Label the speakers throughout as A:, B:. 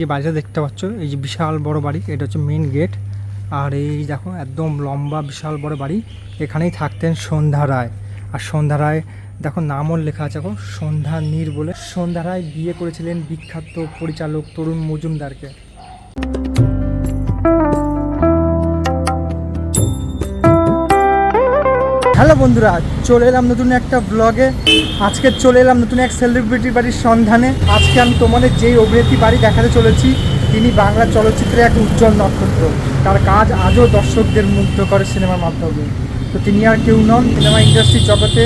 A: এই বাড়িটা দেখতে পাচ্ছ, এই যে বিশাল বড় বাড়ি, এটা হচ্ছে মেন গেট আর এই দেখো একদম লম্বা বিশাল বড় বাড়ি, এখানেই থাকতেন সন্ধ্যা রায়, আর সন্ধ্যা রায়, দেখো নামও লেখা আছে এখন, সন্ধ্যা নীর বলে, সন্ধ্যা রায় বিয়ে করেছিলেন বিখ্যাত পরিচালক তরুণ মজুমদারকে। হ্যালো বন্ধুরা, চলে এলাম নতুন একটা ব্লগে আজকে চলে এলাম নতুন এক সেলিব্রিটি বাড়ির সন্ধানে। আজকে আমি তোমাদের যেই অভিনেত্রী বাড়ি দেখাতে চলেছি, তিনি বাংলা চলচ্চিত্রে এক উজ্জ্বল নক্ষত্র। তার কাজ আজও দর্শকদের মুগ্ধ করে সিনেমার মাধ্যমে। তো তিনি আর কেউ নন, সিনেমা ইন্ডাস্ট্রি জগতে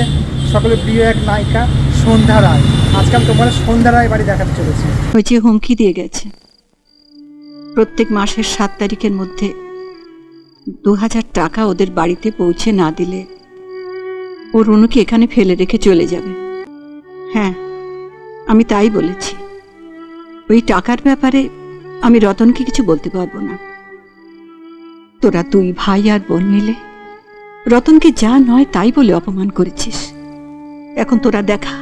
A: সকলের প্রিয় এক নায়িকা, সন্ধ্যা রায়। আজকে আমি তোমাদের সন্ধ্যা রায় বাড়ি দেখাতে চলেছি।
B: ওই যে হুমকি দিয়ে গেছে। প্রত্যেক মাসের সাত তারিখের মধ্যে দু হাজার টাকা ওদের বাড়িতে পৌঁছে না দিলে ও রুনুকে এখানে ফেলে রেখে চলে যাবে। হ্যাঁ আমি তাই বলেছি। ওই টাকার ব্যাপারে আমি রতনকে কিছু বলতে পারব না। তোরা দুই ভাই আর বোন মিলে রতনকে যা নয় তাই বলে অপমান করেছিস। এখন তোরা দেখা।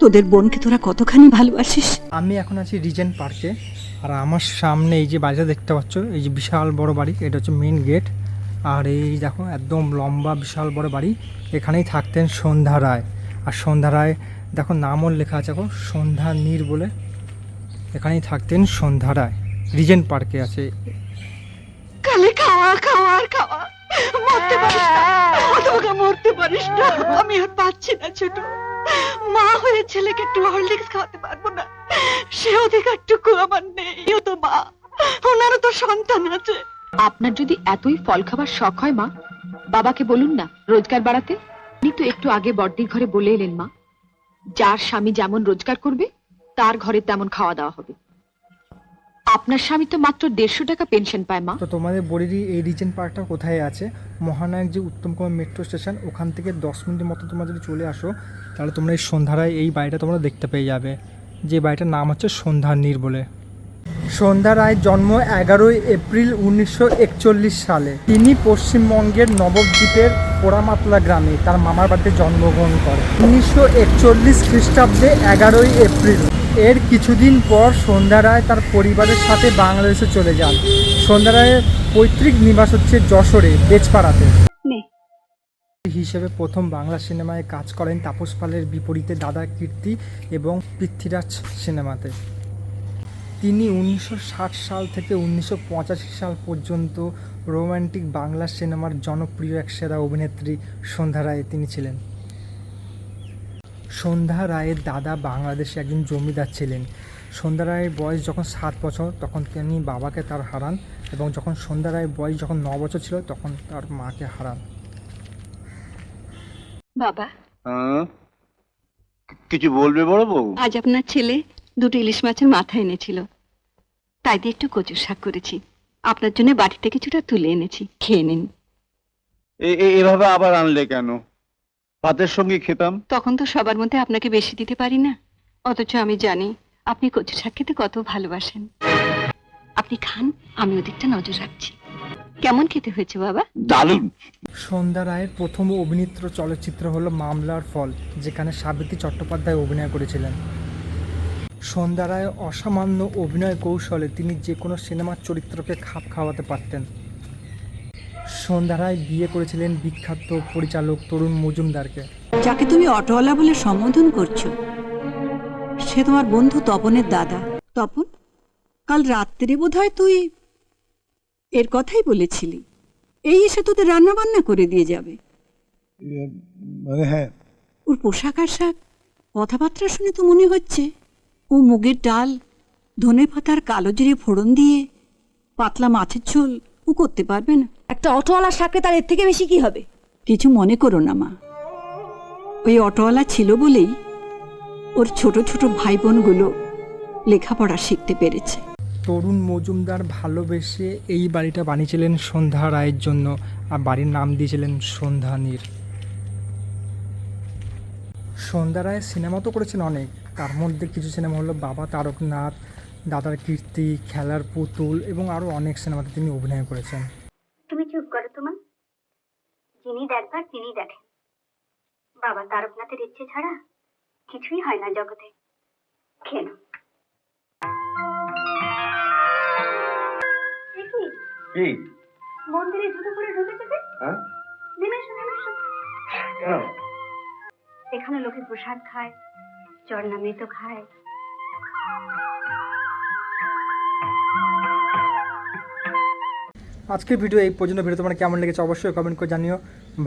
B: তোদের বোনকে তোরা কতখানি ভালোবাসিস?
A: আমি এখন আছি রিজেন্ট পার্কে। আর আমার সামনে এই যে বাড়িটা দেখতে পাচ্ছ, এই যে বিশাল বড় বাড়ি, এটা হচ্ছে মেন গেট আর এই দেখো একদম লম্বা বিশাল বড় বাড়ি। এখানেই থাকতেন সন্ধ্যা রায়। আর সন্ধ্যা রায় দেখো নামও লেখা আছে এখন সন্ধ্যা নীর বলে। এখানেই থাকতেন সন্ধ্যা রায়। রিজেন্ট পার্কে আছে।
B: কালে খাওয়া খাওয়া আর খাওয়া। মরতে পারিস না। অতটা মরতে পারিস না। আমি আর পাচ্ছি না ছোট। মা হয়ে ছেলেকে একটু হরলিক্স খাওয়াতে পারব না। সে অধিকারটুকু আমার নেই। তো মা। ওনারও তো সন্তান আছে।
C: আপনার যদি এতই ফল খাবার শখ হয়, মা, বাবাকে বলুন না রোজগার বাড়াতে। উনি তো একটু আগে বড়দির ঘরে বলে এলেন, মা, যার স্বামী যেমন রোজগার করবে, তার ঘরে তেমন খাওয়া দাওয়া হবে। আপনার স্বামী তো মাত্র দেড়শো টাকা পেনশন পায়, মা।
A: তো তোমাদের বলিরই এই রিজেন্ট পার্কটা কোথায় আছে? মহানায়ক যে উত্তম কুমার মেট্রো স্টেশন ওখান থেকে দশ মিনিটের মতো তোমরা যদি চলে আসো, তাহলে তোমরা এই সন্ধ্যারায় এই বাড়িটা তোমরা দেখতে পেয়ে যাবে। যে বাড়িটার নাম হচ্ছে সন্ধ্যা নীর বলে। সন্ধ্যা রায়ের জন্ম এগারোই এপ্রিল উনিশশো একচল্লিশ সালে। তিনি পশ্চিমবঙ্গের নবদ্বীপের পোড়ামাতলা গ্রামে তার মামার বাড়িতে জন্মগ্রহণ করেন। উনিশশো একচল্লিশ খ্রিস্টাব্দে এগারোই এপ্রিল এর কিছুদিন পর সন্ধ্যা রায় তার পরিবারের সাথে বাংলাদেশে চলে যান। সন্ধ্যা রায়ের পৈতৃক নিবাস হচ্ছে যশোরে বেচপাড়াতে
B: নে।
A: হিসেবে প্রথম বাংলা সিনেমায় কাজ করেন তাপস পালের বিপরীতে দাদা কীর্তি এবং পৃথ্বীরাজ সিনেমাতে। তিনি উনিশশো ষাট সাল থেকে উনিশশো পঁচাশি সাল পর্যন্ত রোমান্টিক বাংলা সিনেমার জনপ্রিয় এক সেরা অভিনেত্রী সন্ধ্যা রায় তিনি ছিলেন। সন্ধ্যা রায়ের দাদা বাংলাদেশে একজন জমিদার ছিলেন। সন্ধ্যা রায়ের বয়স যখন সাত বছর তখন তিনি বাবাকে তার হারান এবং যখন সন্ধ্যা রায়ের বয়স যখন ন বছর ছিল তখন তার মাকে হারান।
B: বাবা।
D: হ্যাঁ? কিছু বলবে বড় বউ?
B: আজ আপনার ছেলে দুটো ইলিশ মাছের মাথা এনেছিল। তাই দিয়ে একটু কচুর শাক করেছি। আপনার জন্য বাড়িতে কিছুটা তুলে এনেছি। খেয়ে নিন।
D: এ- এ- এভাবে আবার আনলে কেন? ভাতের সঙ্গে খেতাম।
B: তখন তো সবার মধ্যে আপনাকে বেশি দিতে পারি না। অথচ আমি জানি আপনি কচু শাক খেতে কত ভালোবাসেন। আপনি খান আমি ওদিকটা নজর রাখছি। কেমন খেতে হয়েছে বাবা?
D: দারুণ!
A: সন্ধ্যা রায়ের প্রথম অভিনেত্র চলচ্চিত্র হলো মামলার ফল যেখানে সাবিত্রী চট্টোপাধ্যায় অভিনয় করেছিলেন। সন্ধ্যা রায় অসামান্য অভিনয় কৌশলে তিনি যে কোনো সিনেমার চরিত্রকে খাপ খাওয়াতে পারতেন। সন্ধ্যা রায় বিয়ে করেছিলেন বিখ্যাত পরিচালক তরুণ মজুমদারকে।
B: যাকে তুমি অটোওয়ালা বলে সম্বোধন করছ সে তোমার বন্ধু তপনের দাদা। তপন কাল রাত্রে বোধহয় তুই এর কথাই বলেছিলি। এই এসে তোদের রান্না বান্না করে দিয়ে যাবে।
E: মানে হ্যাঁ।
B: ওর পোশাক আশাক কথাবার্তা শুনে তো মনে হচ্ছে। ও মুগের ডাল ধনে পাতার কালো জিরে ফোড়ন দিয়ে পাতলা মাছের ঝোল ও করতে পারবে না।
F: একটা অটোওয়ালা শাকে তার এর থেকে বেশি কি হবে?
B: কিছু মনে করো না মা। ওই অটোওয়ালা ছিল বলেই ওর ছোট ছোট ভাই বোনগুলো লেখাপড়া শিখতে পেরেছে।
A: তরুণ মজুমদার ভালোবেসে এই বাড়িটা বানিয়েছিলেন সন্ধ্যা রায়ের জন্য আর বাড়ির নাম দিয়েছিলেন সন্ধ্যা নীর। সন্ধ্যা রায় সিনেমা তো করেছেন অনেক। তার মধ্যে কিছু সিনেমা হলো বাবা তারকনাথ দাদার কীর্তি খেলার পুতুল এবং আরও অনেক সিনেমাতে তিনি অভিনয় করেছেন।
G: তুমি চুপ করো তোমার যিনি দেখবার তিনি দেখেন। বাবা তারকনাথের ইচ্ছে ছাড়া কিছুই হয় না জগতে। কেন
D: কি?
G: মন্দিরে জুতো করে ঢুকেছে
D: হ্যাঁ?
G: নিমেষ নিমেষ
D: কেন?
G: এখানে লোকে প্রসাদ খায় চরণামৃত খায়।
A: আজকের ভিডিও এই পর্যন্ত ভিডিও তোমার কেমন লেগেছে অবশ্যই কমেন্ট করে জানিও।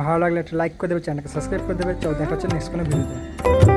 A: ভালো লাগলে একটা লাইক করে দেবে চ্যানেলকে সাবস্ক্রাইব করে দেবে। চল দেখা হচ্ছে নেক্সট কোনো ভিডিওতে